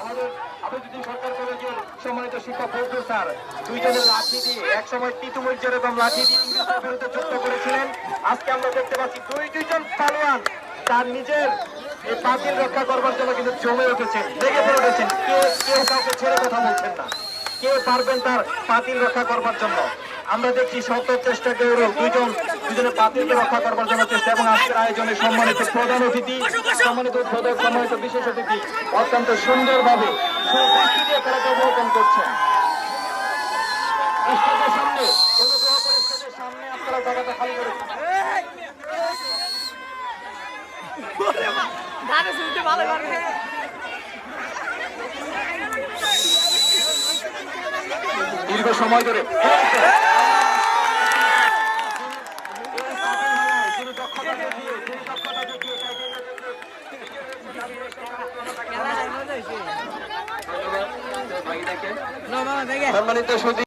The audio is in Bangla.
আমাদের দুইজনের করেছিলেন। আজকে আমরা দেখতে পাচ্ছি দুই দুইজন তার নিজের এই রক্ষা করবার জন্য কিন্তু জমে কেউ কেউ ছেড়ে কে পারবেন তার পাতিল রক্ষা করবার জন্য? আমরা দেখছি শত চেষ্টা গৌরব, দুইজন দুজনে পাতিলকে রক্ষা করবার জন্য চেষ্টা এবং আজকের আয়োজনে সম্মানিত প্রধান অতিথি সম্মানিত উদ্বোধক সম্মানিত বিশেষ অতিথি অত্যন্ত সুন্দরভাবে দিয়ে অবলোকন করছেন। সামনে আপনারা জায়গাটা খালি ভালো দীর্ঘ সময় ধরে। সম্মানিত